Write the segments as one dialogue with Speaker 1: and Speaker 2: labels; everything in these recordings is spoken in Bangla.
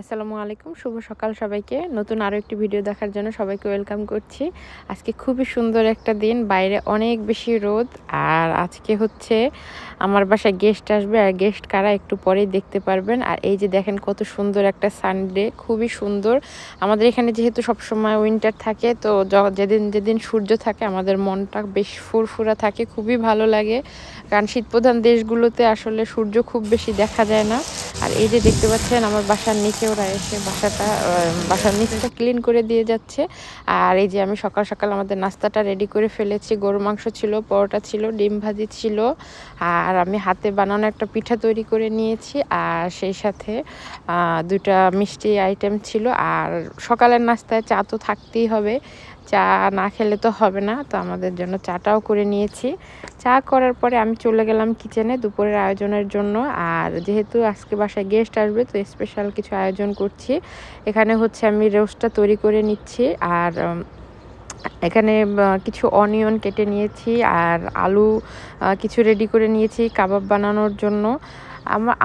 Speaker 1: আসসালামু আলাইকুম, শুভ সকাল সবাইকে। নতুন আরও একটি ভিডিও দেখার জন্য সবাইকে ওয়েলকাম করছি। আজকে খুবই সুন্দর একটা দিন, বাইরে অনেক বেশি রোদ, আর আজকে হচ্ছে আমার বাসায় গেস্ট আসবে, আর গেস্ট কারা একটু পরেই দেখতে পারবেন। আর এই যে দেখেন কত সুন্দর একটা সানডে খুবই সুন্দর। আমাদের এখানে যেহেতু সবসময় উইন্টার থাকে, তো যেদিন যেদিন সূর্য থাকে, আমাদের মনটা বেশ ফুরফুরা থাকে, খুবই ভালো লাগে। কারণ শীতপ্রধান দেশগুলোতে আসলে সূর্য খুব বেশি দেখা যায় না। আর এই যে দেখতে পাচ্ছেন, আমার বাসার নিচে ওরা এসে বাসাটা বাসার নিচটা ক্লিন করে দিয়ে যাচ্ছে। আর এই যে আমি সকাল সকাল আমাদের নাস্তাটা রেডি করে ফেলেছি। গরু মাংস ছিল, পরোটা ছিল, ডিম ভাজি ছিল। আর আমি হাতে বানানো একটা পিঠা তৈরি করে নিয়েছি। আর সেই সাথে দুটা মিষ্টি আইটেম ছিল। আর সকালের নাস্তায় চা তো থাকতেই হবে। চা না খেলে তো হবে না, তো আমাদের জন্য চাটাও করে নিয়েছি। চা করার পরে আমি চলে গেলাম কিচেনে দুপুরের আয়োজনের জন্য, আর যেহেতু আজকে বাসায় গেস্ট আসবে, তো স্পেশাল কিছু আয়োজন করছি। এখানে হচ্ছে আমি রোস্টটা তৈরি করে নিচ্ছি, আর এখানে কিছু অনিয়ন কেটে নিয়েছি, আর আলু কিছু রেডি করে নিয়েছি, কাবাব বানানোর জন্য।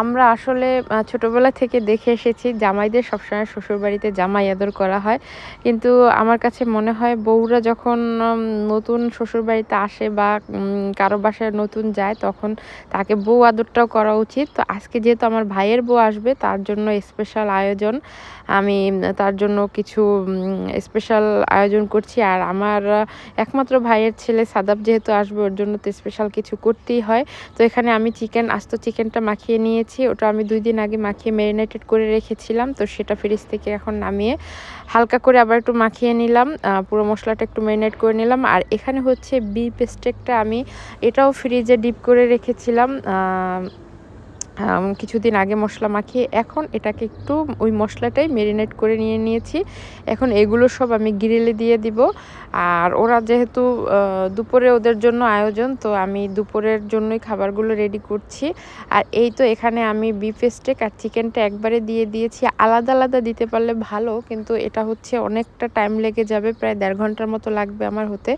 Speaker 1: আমরা আসলে ছোটবেলা থেকে দেখে এসেছি, জামাইদের সবসময় শ্বশুরবাড়িতে জামাই আদর করা হয়। কিন্তু আমার কাছে মনে হয় বউরা যখন নতুন শ্বশুরবাড়িতে আসে বা কারও বাসায় নতুন যায়, তখন তাকে বউ আদরটাও করা উচিত। তো আজকে যেহেতু আমার ভাইয়ের বউ আসবে, তার জন্য স্পেশাল আয়োজন। আমি তার জন্য কিছু স্পেশাল আয়োজন করছি। আর আমার একমাত্র ভাইয়ের ছেলে সাদাব যেহেতু আসবে, ওর জন্য তো স্পেশাল কিছু করতেই হয়। তো এখানে আমি চিকেন আস্ত চিকেনটা মাখিয়ে নিয়েছি। ওটা আমি দুই দিন আগে মাখিয়ে ম্যারিনেটেড করে রেখেছিলাম। তো সেটা ফ্রিজ থেকে এখন নামিয়ে হালকা করে আবার একটু মাখিয়ে নিলাম। পুরো মশলাটা একটু ম্যারিনেট করে নিলাম। আর এখানে হচ্ছে বি পেস্টেকটা আমি এটাও ফ্রিজে ডিপ করে রেখেছিলাম। কিছুদিন আগে মশলা মাখিয়ে এখন এটাকে একটু ওই মশলাটাই মেরিনেট করে নিয়ে নিয়েছি। এখন এগুলো সব আমি গ্রিলে দিয়ে দিব। আর ওরা যেহেতু দুপুরে ওদের জন্য আয়োজন, তো আমি দুপুরের জন্যই খাবারগুলো রেডি করছি। আর এই তো এখানে আমি বিফ স্টেক আর চিকেনটা একবারে দিয়ে দিয়েছি। আলাদা আলাদা দিতে পারলে ভালো, কিন্তু এটা হচ্ছে অনেকটা টাইম লেগে যাবে, প্রায় দেড় ঘণ্টার মতো লাগবে আমার হতে।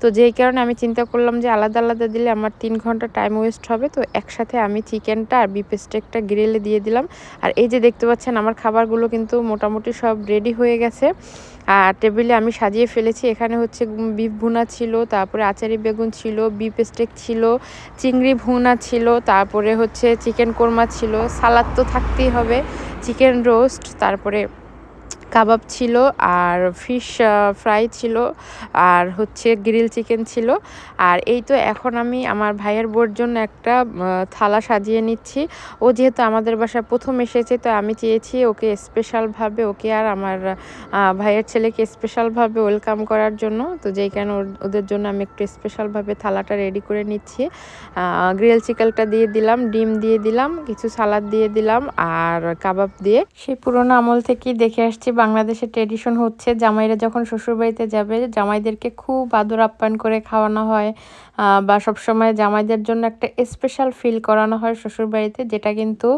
Speaker 1: তো যেই কারণে আমি চিন্তা করলাম যে আলাদা আলাদা দিলে আমার তিন ঘণ্টা টাইম ওয়েস্ট হবে, তো একসাথে আমি চিকেনটা আর বিফ স্টেকটা গ্রিলে দিয়ে দিলাম। আর এই যে দেখতে পাচ্ছেন, আমার খাবারগুলো কিন্তু মোটামুটি সব রেডি হয়ে গেছে। আর টেবিলে আমি সাজিয়ে ফেলেছি। এখানে হচ্ছে বিফ ভুনা ছিল, তারপরে আচারি বেগুন ছিল বিফ স্টেক ছিল, চিংড়ি ভুনা ছিল, তারপরে হচ্ছে চিকেন কোরমা ছিল। সালাদ তো থাকতেই হবে। চিকেন রোস্ট তারপরে কাবাব ছিল, আর ফিশ ফ্রাই ছিল, আর হচ্ছে গ্রিল চিকেন ছিল। আর এই তো এখন আমি আমার ভাইয়ের বোর জন্য একটা থালা সাজিয়ে নিচ্ছি। ও যেহেতু আমাদের বাসায় প্রথম এসেছে, তো আমি চেয়েছি ওকে স্পেশালভাবে ওকে আর আমার ভাইয়ের ছেলেকে স্পেশালভাবে ওয়েলকাম করার জন্য। তো যেই কারণে ওদের জন্য আমি একটু স্পেশালভাবে থালাটা রেডি করে নিচ্ছি। গ্রিল চিকেনটা দিয়ে দিলাম, ডিম দিয়ে দিলাম, কিছু সালাদ দিয়ে দিলাম, আর কাবাব দিয়ে। সেই পুরোনো আমল থেকেই দেখে আসছি বাংলাদেশের ট্রেডিশন হচ্ছে জামাইরা যখন শ্বশুরবাড়িতে যাবে, জামাইদেরকে খুব আদর আপ্যায়ন করে খাওয়ানো হয় বা সবসময় জামাইদের জন্য একটা স্পেশাল ফিল করানো হয় শ্বশুরবাড়িতে, যেটা কিন্তু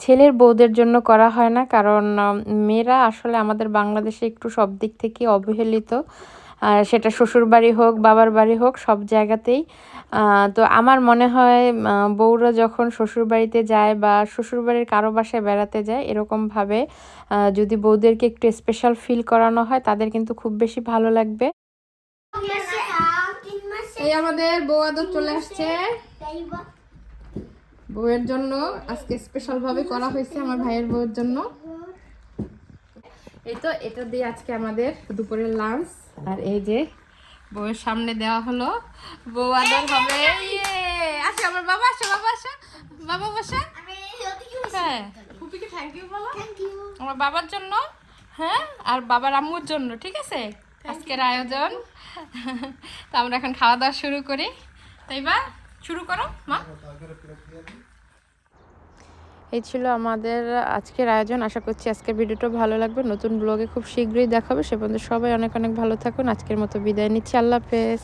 Speaker 1: ছেলের বউদের জন্য করা হয় না। কারণ মেয়েরা আসলে আমাদের বাংলাদেশে একটু সব দিক থেকে অবহেলিত। আর সেটা শ্বশুর বাড়ি হোক, বাবার বাড়ি হোক, সব জায়গাতেই। তো আমার মনে হয় বউরা যখন শ্বশুর বাড়িতে যায় বা শ্বশুর বাড়ির কারও বাসায় বেড়াতে যায়, এরকমভাবে যদি বউদেরকে একটু স্পেশাল ফিল করানো হয়, তাদের কিন্তু খুব বেশি ভালো লাগবে। এই আমাদের বউ আদর চলে আসছে। বউয়ের জন্য আজকে স্পেশাল ভাবে করা হয়েছে আমার ভাইয়ের বউয়ের জন্য। এই তো এটা দিয়ে আজকে আমাদের দুপুরের লাঞ্চ আর এই যে বউয়ের সামনে দেওয়া হলো। বউ আদর হবে। ইয়ে! আসো আমার বাবা আসো বাবা আসো। বাবা বসা। হ্যাঁ। ফুপিকে থ্যাংক ইউ বলো। আমার বাবার জন্য হ্যাঁ আর বাবার আম্মুর জন্য ঠিক আছে? আজকের আয়োজন। তো আমরা এখন খাওয়া দাওয়া শুরু করি। তাই বা? শুরু করো মা। এই ছিল আমাদের আজকের আয়োজন। আশা করছি আজকের ভিডিওটা ভালো লাগবে। নতুন ব্লগে খুব শীঘ্রই দেখাবে। সে পর্যন্ত সবাই অনেক অনেক ভালো থাকুন। আজকের মতো বিদায় নিচ্ছি। আল্লাহ হাফেজ।